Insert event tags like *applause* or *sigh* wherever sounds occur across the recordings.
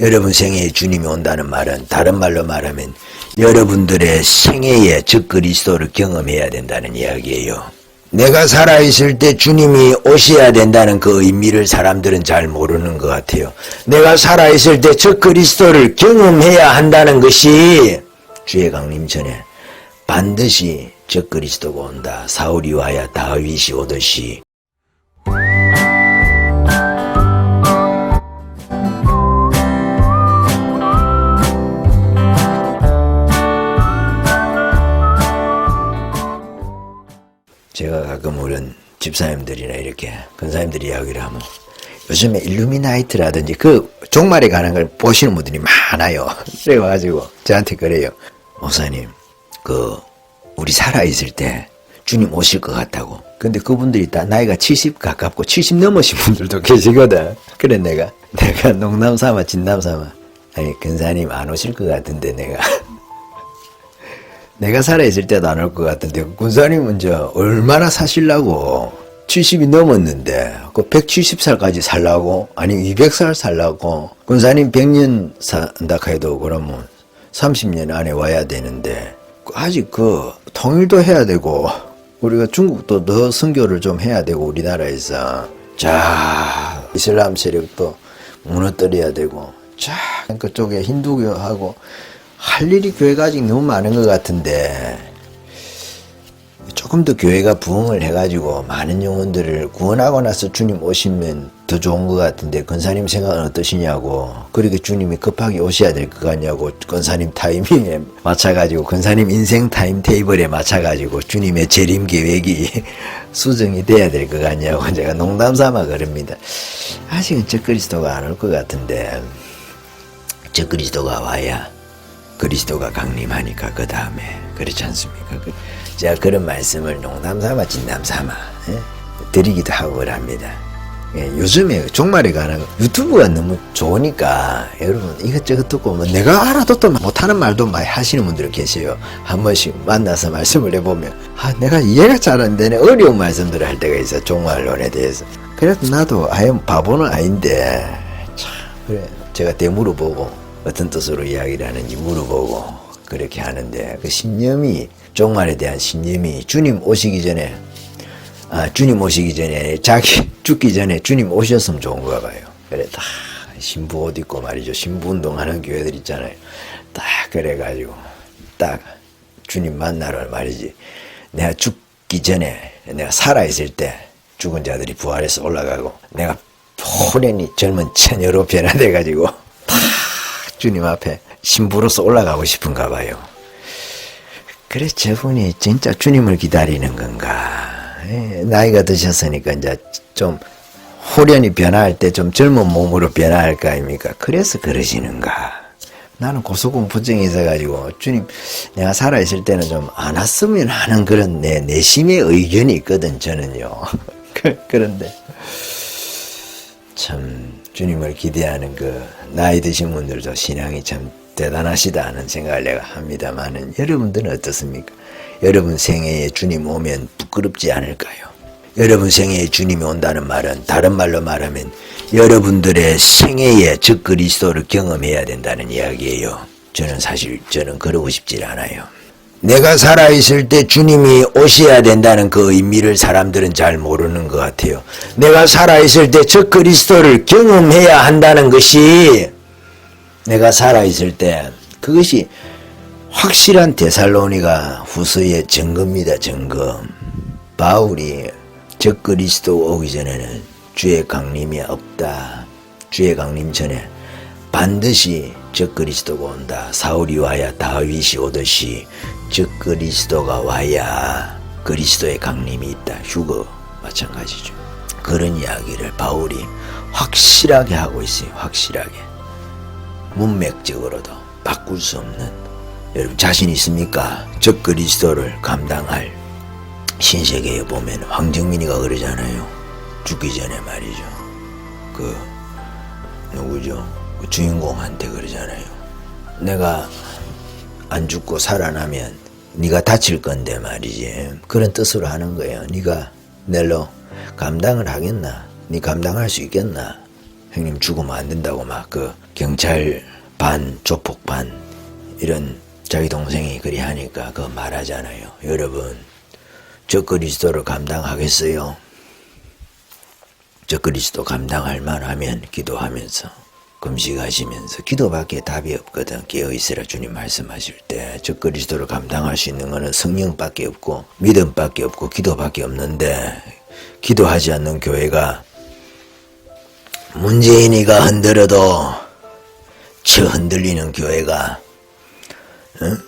여러분 생애에 주님이 온다는 말은 다른 말로 말하면 여러분들의 생애에 즉 그리스도를 경험해야 된다는 이야기예요. 내가 살아있을 때 주님이 오셔야 된다는 그 의미를 사람들은 잘 모르는 것 같아요. 내가 살아있을 때 즉 그리스도를 경험해야 한다는 것이 주의 강림 전에 반드시 즉 그리스도가 온다. 사울이 와야 다윗이 오듯이 제가 가끔 오는 집사님들이나 이렇게 근사님들이 이야기를 하면 요즘에 일루미나이트라든지 그 종말에 관한 걸 보시는 분들이 많아요. *laughs* 그래가지고 저한테 그래요. 목사님, 그 우리 살아있을 때 주님 오실 것 같다고. 근데 그분들이 다 나이가 70 가깝고 70 넘으신 분들도 *laughs* 계시거든. 그래 내가 내가 농담 삼아 진담 삼아 아니 근사님 안 오실 것 같은데 내가 *laughs* 내가 살아있을 때도 안 올 것 같은데 군사님은 저 얼마나 사실라고 70이 넘었는데 그 170살까지 살라고? 아니 200살 살라고? 군사님 100년 산다 해도 그러면 30년 안에 와야 되는데 아직 그 통일도 해야 되고 우리가 중국도 더 선교를 좀 해야 되고 우리나라에서. 자 이슬람 세력도 무너뜨려야 되고. 자 그쪽에 힌두교하고 할 일이 교회가 아직 너무 많은 것 같은데 조금 더 교회가 부흥을 해가지고 많은 영혼들을 구원하고 나서 주님 오시면 더 좋은 것 같은데 건사님 생각은 어떠시냐고. 그렇게 주님이 급하게 오셔야 될 것 같냐고. 건사님 타이밍에 *laughs* 맞춰가지고 건사님 인생 타임 테이블에 맞춰가지고 주님의 재림 계획이 *laughs* 수정이 돼야 될 것 같냐고 *laughs* 제가 농담 삼아 그럽니다. 아직은 저 그리스도가 안 올 것 같은데 저 그리스도가 와야 그리스도가 강림하니까 그 다음에 그렇지 않습니까? 그, 제가 그런 말씀을 농담 삼아 진담 삼아 예? 드리기도 하고 그럽니다. 예, 요즘에 종말에 관한 유튜브가 너무 좋으니까 여러분 이것저것 듣고 뭐 내가 알아듣도 못하는 말도 많이 하시는 분들 계세요. 한 번씩 만나서 *laughs* 말씀을 해보면 아 내가 이해가 잘 안 되네 어려운 말씀들을 할 때가 있어 종말론에 대해서. 그래도 나도 아예 바보는 아닌데 참 그래 제가 되물어 보고 어떤 뜻으로 이야기를 하는지 물어보고 그렇게 하는데 그 신념이 종말에 대한 신념이 주님 오시기 전에 아 주님 오시기 전에 자기 *laughs* 죽기 전에 주님 오셨으면 좋은가 봐요. 그래 다 신부 옷 입고 말이죠. 신부 운동하는 교회들 있잖아요. 딱 그래가지고 딱 주님 만나러 말이지. 내가 죽기 전에 내가 살아있을 때 죽은 자들이 부활해서 올라가고 내가 호련히 젊은 처녀로 변화돼가지고 주님 앞에 신부로서 올라가고 싶은가 봐요. 그래 저분이 진짜 주님을 기다리는 건가? 예, 나이가 드셨으니까 이제 좀 호련히 변화할 때 좀 젊은 몸으로 변화할 거 아닙니까? 그래서 그러시는가? 나는 고소공포증이 있어가지고 주님 내가 살아있을 때는 좀 안 왔으면 하는 그런 내 내심의 의견이 있거든 저는요. *laughs* 그, 그런데 참 주님을 기대하는 그 나이 드신 분들도 신앙이 참 대단하시다 하는 생각을 내가 합니다만은 여러분들은 어떻습니까? 여러분 생애에 주님 오면 부끄럽지 않을까요? 여러분 생애에 주님이 온다는 말은 다른 말로 말하면 여러분들의 생애에 즉 그리스도를 경험해야 된다는 이야기예요. 저는 사실 저는 그러고 싶질 않아요. 내가 살아있을 때 주님이 오셔야 된다는 그 의미를 사람들은 잘 모르는 것 같아요. 내가 살아있을 때즉 그리스도를 경험해야 한다는 것이 내가 살아있을 때 그것이 확실한 데살로니가 후서의 증거입니다. 증거. 바울이 즉 그리스도 오기 전에는 주의 강림이 없다. 주의 강림 전에 반드시 즉 그리스도가 온다. 사울이 와야 다윗이 오듯이 즉 그리스도가 와야 그리스도의 강림이 있다. 휴거 마찬가지죠. 그런 이야기를 바울이 확실하게 하고 있어요. 확실하게. 문맥적으로도 바꿀 수 없는 여러분 자신 있습니까? 즉 그리스도를 감당할 신세계에 보면 황정민이가 그러잖아요. 죽기 전에 말이죠. 그 누구죠? 그 주인공한테 그러잖아요. 내가 안 죽고 살아나면 네가 다칠 건데 말이지. 그런 뜻으로 하는 거예요. 네가 넬로 감당을 하겠나? 네 감당할 수 있겠나? 형님 죽으면 안 된다고 막 그 경찰 반 조폭 반 이런 자기 동생이 그리 하니까 그거 말하잖아요. 여러분 저 그리스도를 감당하겠어요? 저 그리스도 감당할 만하면 기도하면서 금식하시면서 기도밖에 답이 없거든. 깨어 있으라 주님 말씀하실 때 저 그리스도를 감당할 수 있는 거는 성령밖에 없고 믿음밖에 없고 기도밖에 없는데 기도하지 않는 교회가 문재인이가 흔들어도 저 흔들리는 교회가 응?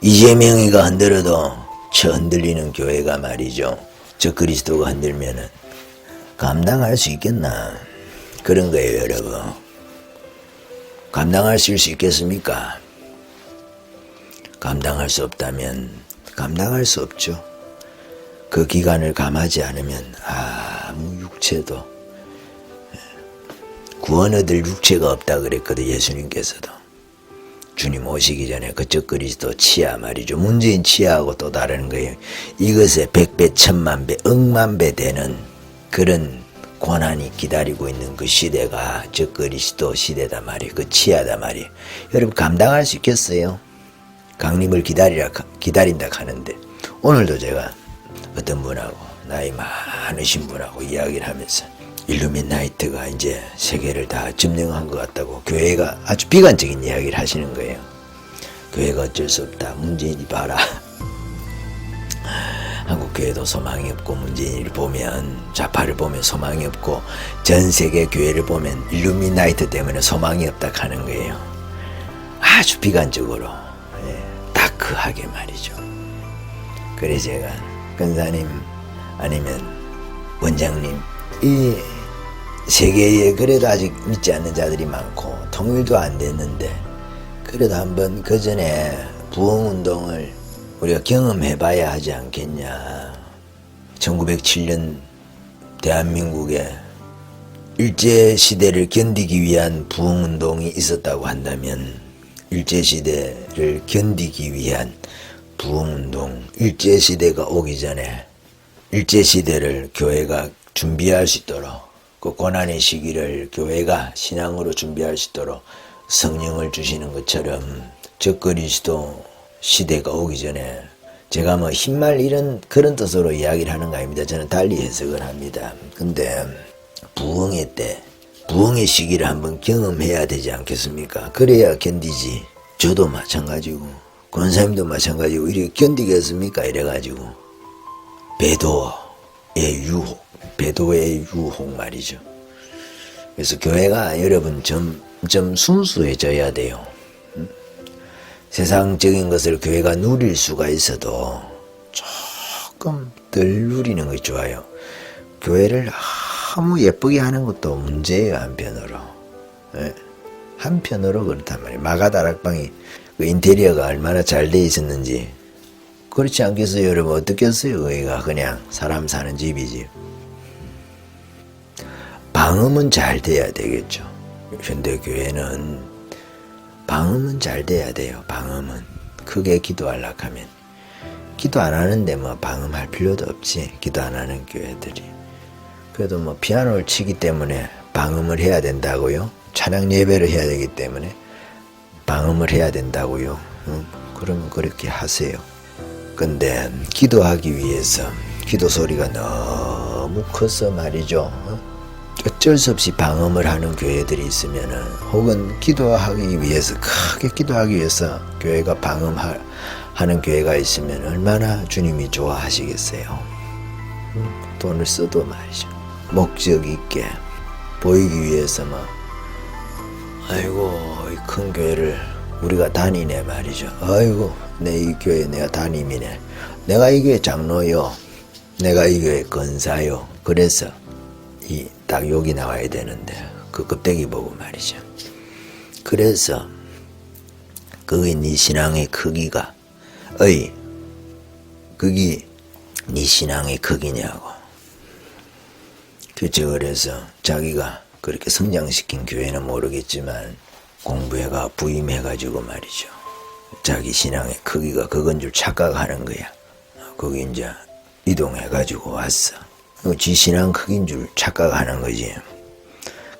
이재명이가 흔들어도 저 흔들리는 교회가 말이죠. 저 그리스도가 흔들면은 감당할 수 있겠나? 그런 거예요, 여러분. 감당하실 수 있겠습니까? 감당할 수 없다면 감당할 수 없죠. 그 기간을 감하지 않으면 아무 육체도 구원 얻을 육체가 없다 그랬거든 예수님께서도 주님 오시기 전에 그쪽 그리스도 치아 말이죠 문재인 치아하고 또 다른 거예요 이것에 백배 천만 배 억만 배 되는 그런 고난이 기다리고 있는 그 시대가 저 그리스도 시대다 말이에요 그 치아다 말이에요 여러분 감당할 수 있겠어요 강림을 기다리라 기다린다 하는데 오늘도 제가 어떤 분하고 나이 많으신 분하고 이야기를 하면서 일루미나이트가 이제 세계를 다 점령한 것 같다고 교회가 아주 비관적인 이야기를 하시는 거예요. 교회가 어쩔 수 없다. 문재인이 봐라. 교회도 소망이 없고 문재인을 보면 좌파를 보면 소망이 없고 전 세계 교회를 보면 일루미나이트 때문에 소망이 없다 하는 거예요. 아주 비관적으로 예, 다크하게 말이죠. 그래 제가 근사님 아니면 원장님 이 세계에 그래도 아직 믿지 않는 자들이 많고 통일도 안 됐는데 그래도 한번 그 전에 부흥 운동을 우리가 경험해봐야 하지 않겠냐. 1907년 대한민국에 일제시대를 견디기 위한 부흥운동이 있었다고 한다면 일제시대를 견디기 위한 부흥운동, 일제시대가 오기 전에 일제시대를 교회가 준비할 수 있도록 그 고난의 시기를 교회가 신앙으로 준비할 수 있도록 성령을 주시는 것처럼 저 그리스도 시대가 오기 전에 제가 뭐 흰말 이런 그런 뜻으로 이야기를 하는 거 아닙니다. 저는 달리 해석을 합니다. 근데 부흥의 때 부흥의 시기를 한번 경험해야 되지 않겠습니까? 그래야 견디지. 저도 마찬가지고 권사님도 마찬가지고 이렇게 견디겠습니까? 이래가지고 배도의 유혹, 배도의 유혹 말이죠. 그래서 교회가 여러분 점점 순수해져야 돼요. 음? 세상적인 것을 교회가 누릴 수가 있어도 조금 덜 누리는 것이 좋아요. 교회를 너무 예쁘게 하는 것도 문제예요, 한편으로. 예. 한편으로 그렇단 말이에요. 마가다락방이 그 인테리어가 얼마나 잘 돼 있었는지 그렇지 않겠어요, 여러분? 어떻겠어요, 거기가 그냥 사람 사는 집이지. 방음은 잘 돼야 되겠죠. 현대교회는 방음은 잘 돼야 돼요. 방음은 크게 기도하려고 하면 기도 안 하는데 뭐 방음할 필요도 없지. 기도 안 하는 교회들이 그래도 뭐 피아노를 치기 때문에 방음을 해야 된다고요. 찬양 예배를 해야 되기 때문에 방음을 해야 된다고요. 응? 그러면 그렇게 하세요. 근데 기도하기 위해서 기도 소리가 너무 커서 말이죠. 어? 어쩔 수 없이 방음을 하는 교회들이 있으면은 혹은 기도하기 위해서 크게 기도하기 위해서 교회가 방음하는 교회가 있으면 얼마나 주님이 좋아하시겠어요. 음, 돈을 써도 말이죠. 목적 있게 보이기 위해서 막 아이고 이 큰 교회를 우리가 다니네 말이죠. 아이고 내 이 교회 내가 담임이네. 내가 이 교회 장로요. 내가 이 교회 건사요. 그래서 이 딱 여기 나와야 되는데 그 껍데기 보고 말이죠. 그래서 그게 네 신앙의 크기가 어이 그게 네 신앙의 크기냐고. 그치 그래서 자기가 그렇게 성장시킨 교회는 모르겠지만 공부해가 부임해가지고 말이죠. 자기 신앙의 크기가 그건 줄 착각하는 거야. 거기 이제 이동해가지고 왔어. 지 신앙 크기인 줄 착각하는 거지.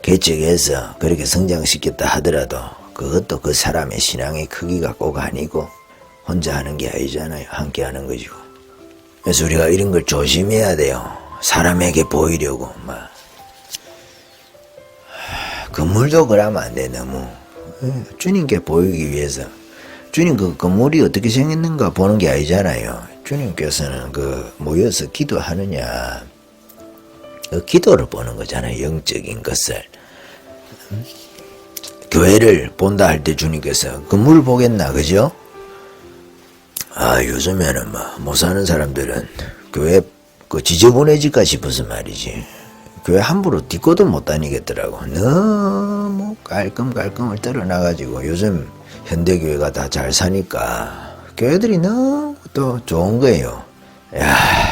개척해서 그렇게 성장시켰다 하더라도 그것도 그 사람의 신앙의 크기가 꼭 아니고 혼자 하는 게 아니잖아요. 함께 하는 거지고. 그래서 우리가 이런 걸 조심해야 돼요. 사람에게 보이려고 막 건물도 그러면 안 돼 너무 예, 주님께 보이기 위해서 주님 그 건물이 어떻게 생겼는가 보는 게 아니잖아요. 주님께서는 그 모여서 기도하느냐 그 기도를 보는 거잖아요. 영적인 것을 음? 교회를 본다 할 때 주님께서 건물 보겠나 그죠? 아 요즘에는 뭐 못 사는 사람들은 교회 그 지저분해질까 싶어서 말이지 교회 함부로 딛고도 못 다니겠더라고 너무 깔끔깔끔을 떨어나가지고 요즘 현대교회가 다 잘 사니까 교회들이 너무 또 좋은 거예요 야 뭐,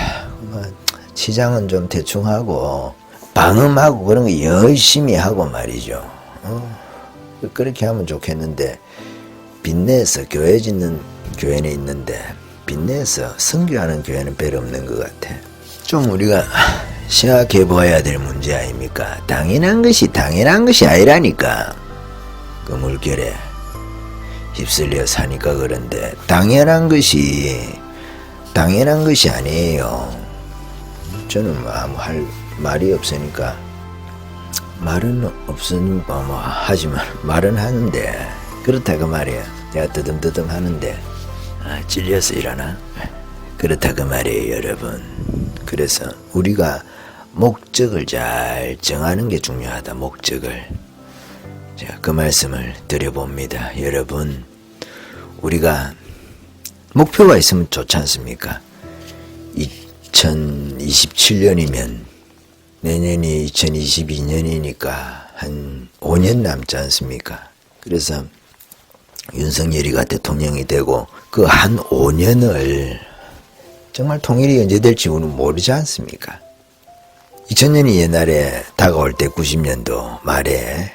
치장은 좀 대충 하고 방음하고 그런 거 열심히 하고 말이죠 어, 그렇게 하면 좋겠는데 빚내서 교회 짓는 교회는 있는데 빚내서 선교하는 교회는 별로 없는 것 같아. 좀 우리가 생각해 봐야 될 문제 아닙니까? 당연한 것이 당연한 것이 아니라니까. 그 물결에 휩쓸려 사니까 그런데 당연한 것이 당연한 것이 아니에요. 저는 뭐 아무 할 말이 없으니까 말은 없으니까 뭐 하지만 *laughs* 말은 하는데 그렇다 그 말이야. 내가 뜨듬뜨듬 하는데 아, 찔려서 일어나. 그렇다 그 말이에요, 여러분. 그래서 우리가 목적을 잘 정하는 게 중요하다. 목적을. 제가 그 말씀을 드려봅니다. 여러분, 우리가 목표가 있으면 좋지 않습니까? 2027년이면 내년이 2022년이니까 한 5년 남지 않습니까? 그래서 윤석열이가 대통령이 되고 그 한 5년을 정말 통일이 언제 될지 우리는 모르지 않습니까? 2000년이 옛날에 다가올 때 90년도 말에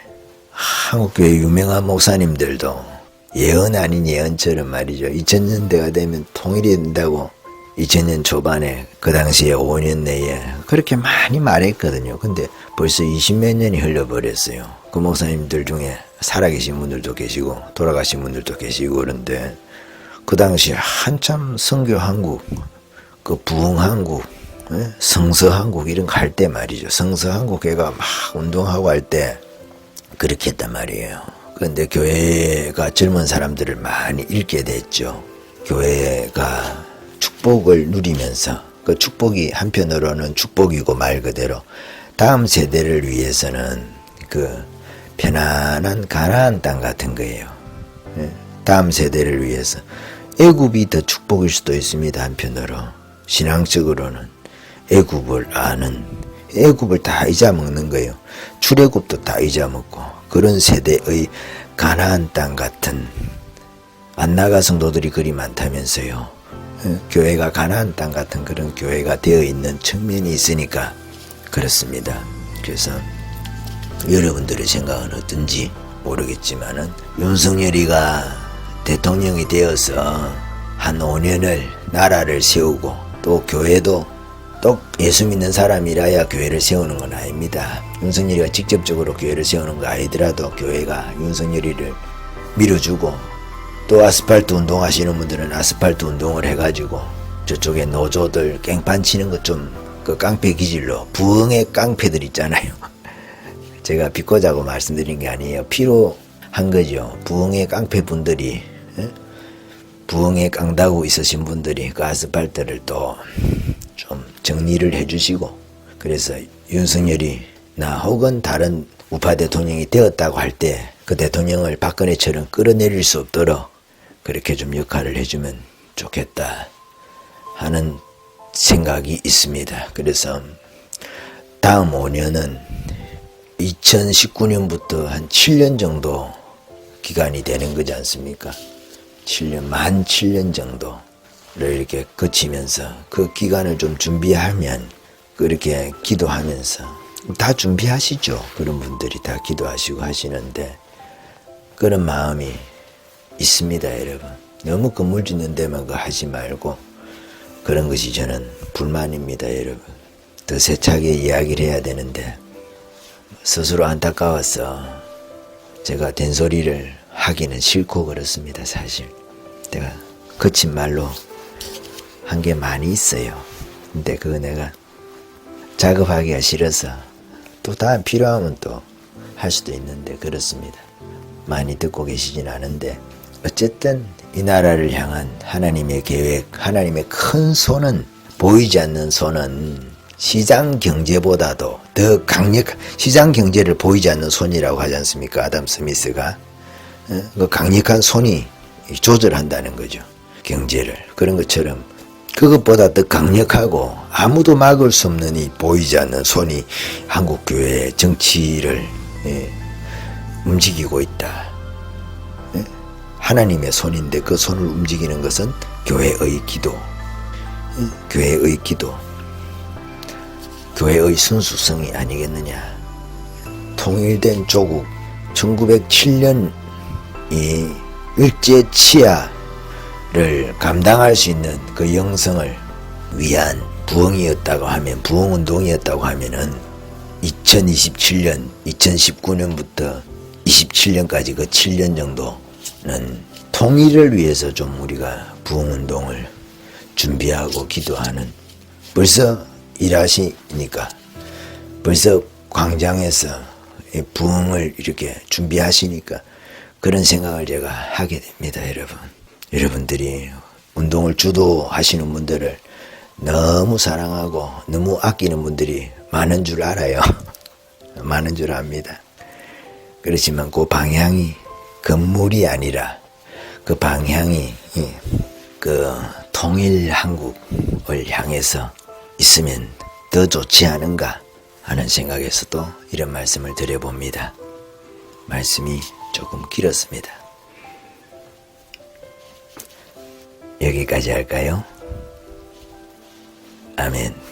한국교회 유명한 목사님들도 예언 아닌 예언처럼 말이죠. 2000년대가 되면 통일이 된다고 2000년 초반에 그 당시에 5년 내에 그렇게 많이 말했거든요. 근데 벌써 20몇 년이 흘러버렸어요. 그 목사님들 중에 살아계신 분들도 계시고 돌아가신 분들도 계시고 그런데 그 당시에 한참 성교 한국, 그 부흥 한국, 예? 성서 한국 이런 거 할 때 말이죠. 성서 한국 회가 막 운동하고 할 때 그렇게 했단 말이에요. 그런데 교회가 젊은 사람들을 많이 잃게 됐죠. 교회가 축복을 누리면서 그 축복이 한편으로는 축복이고 말 그대로 다음 세대를 위해서는 그 편안한 가나안 땅 같은 거예요. 예? 다음 세대를 위해서 애굽이 더 축복일 수도 있습니다. 한편으로 신앙적으로는 애굽을 아는 애굽을 다 잊어먹는 거예요. 출애굽도 다 잊어먹고 그런 세대의 가나안 땅 같은 안나가 성도들이 그리 많다면서요. 예, 교회가 가나안 땅 같은 그런 교회가 되어 있는 측면이 있으니까 그렇습니다. 그래서 여러분들의 생각은 어떤지 모르겠지만은 윤석열이가 대통령이 되어서 한 5년을 나라를 세우고 또 교회도 또 예수 믿는 사람이라야 교회를 세우는 건 아닙니다. 윤석열이가 직접적으로 교회를 세우는 거 아니더라도 교회가 윤석열이를 밀어주고 또 아스팔트 운동 하시는 분들은 아스팔트 운동을 해가지고 저쪽에 노조들 깽판 치는 것 좀 그 깡패 기질로 부흥의 깡패들 있잖아요. *laughs* 제가 비꼬자고 말씀드린 게 아니에요. 필요한 거죠. 부흥의 깡패 분들이 예? 부흥에 깡다고 있으신 분들이 그 아스팔트를 또 좀 정리를 해주시고 그래서 윤석열이 나 혹은 다른 우파 대통령이 되었다고 할 때 그 대통령을 박근혜처럼 끌어내릴 수 없도록 그렇게 좀 역할을 해주면 좋겠다 하는 생각이 있습니다. 그래서 다음 5년은 2019년부터 한 7년 정도 기간이 되는 거지 않습니까? 7년, 만 7년 정도를 이렇게 거치면서 그 기간을 좀 준비하면 그렇게 기도하면서 다 준비하시죠. 그런 분들이 다 기도하시고 하시는데 그런 마음이 있습니다, 여러분. 너무 건물 짓는 데만 그 하지 말고 그런 것이 저는 불만입니다, 여러분. 더 세차게 이야기를 해야 되는데 스스로 안타까워서 제가 된소리를 하기는 싫고 그렇습니다 사실 내가 거친 말로 한 게 많이 있어요 근데 그거 내가 작업하기가 싫어서 또 다음 필요하면 또 할 수도 있는데 그렇습니다 많이 듣고 계시진 않은데 어쨌든 이 나라를 향한 하나님의 계획 하나님의 큰 손은 보이지 않는 손은 시장 경제보다도 더 강력 시장 경제를 보이지 않는 손이라고 하지 않습니까 아담 스미스가 어? 그 강력한 손이 조절한다는 거죠. 경제를. 그런 것처럼 그것보다 더 강력하고 아무도 막을 수 없는 이 보이지 않는 손이 한국 교회의 정치를 예, 움직이고 있다. 예? 하나님의 손인데 그 손을 움직이는 것은 교회의 기도, 예? 교회의 기도, 교회의 순수성이 아니겠느냐. 통일된 조국 1907년 이 일제 치하를 감당할 수 있는 그 영성을 위한 부흥이었다고 하면 부흥 운동이었다고 하면은 2027년 2019년부터 27년까지 그 7년 정도는 통일을 위해서 좀 우리가 부흥 운동을 준비하고 기도하는 벌써 일하시니까 벌써 광장에서 이 부흥을 이렇게 준비하시니까 그런 생각을 제가 하게 됩니다, 여러분. 여러분들이 운동을 주도하시는 분들을 너무 사랑하고 너무 아끼는 분들이 많은 줄 알아요. *laughs* 많은 줄 압니다. 그렇지만 그 방향이 건물이 아니라 그 방향이 이, 그 통일 한국을 향해서 있으면 더 좋지 않은가 하는 생각에서도 이런 말씀을 드려봅니다. 말씀이 조금 길었습니다. 여기까지 할까요? 아멘.